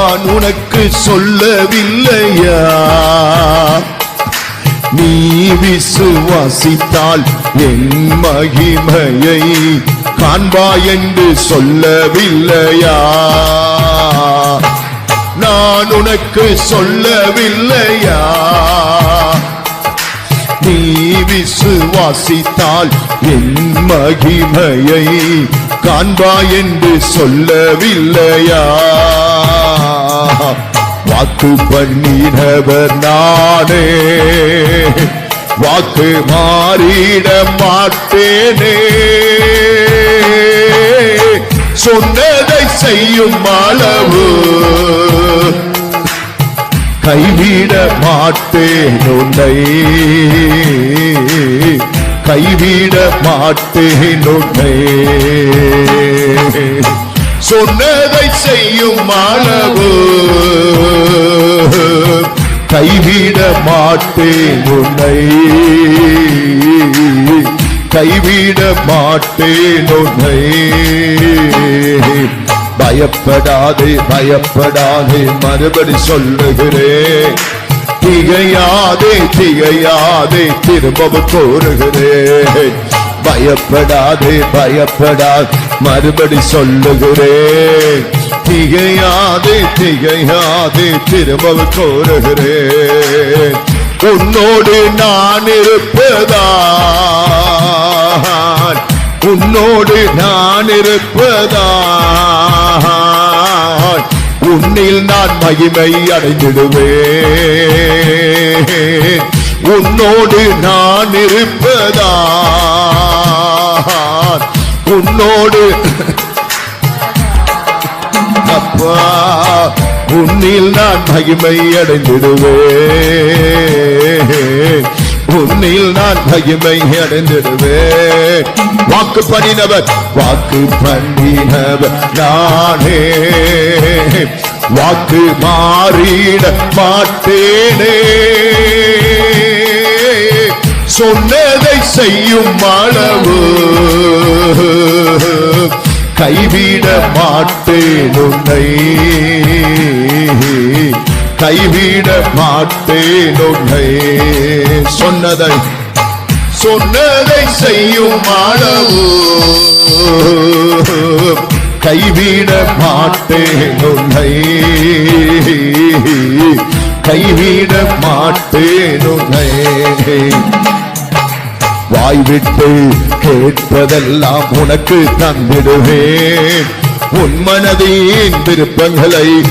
நான் உனக்கு சொல்லவில்லையா? நீ விசுவாசித்தால் என் மகிமையை காண்பா என்று சொல்லவில்லையா? நான் உனக்கு சொல்லவில்லையா? நீ விசுவாசித்தால் என் மகிமையை காண்பா என்று சொல்லவில்லையா? வாக்கு பண்ணினவர் நானே. வாக்கு மாறிட மாட்டேனே. சொன்னதை செய்யும் அளவு கைவிட மாட்டேன் உன்னை. கைவிட மாட்டேன் உன்னை. சொன்னதை செய்யும் அளவு கைவிட மாட்டேன் உன்னை. கைவிட மாட்டேன் உன்னை. பயப்படாதே பயப்படாதே மறுபடி சொல்லுகிறேன். திகையாதே திகையாதே திரும்பவும் கோருகிறேன் பயப்படாதே பயப்படாதே மறுபடி சொல்லுகிறேன். திகையாதே திகையாதே திரும்பவும் கோருகிறேன். உன்னோடு நான் இருப்பதான் உன்னோடு நான் இருப்பதான் உன்னில் நான் மகிமை அடைந்திடுவேன். உன்னோடு நான் இருப்பதான் உன்னோடு. அப்பா உன்னில் நான் மகிமை அடைந்திடுவேன். உன்னில் நான் மகிமை அடைந்திடுவேன். வாக்கு பண்ணினவர் வாக்கு பண்ணினவர் நானே. வாக்கு மாறிட மாட்டேனே. சொன்னதை செய்யும் அளவு. கைவிட மாட்டேன் உன்னை. கைவிட மாட்டேன் உன்னை. சொன்னதை சொன்னதை செய்யும் அளவு. கைவிட மாட்டேன் உன்னை. கைவிட மாட்டேன் உன்னை. வாய் விட்டு கேட்பதெல்லாம் உனக்கு தந்திடுவேன். உன் மனதின் விருப்பங்களை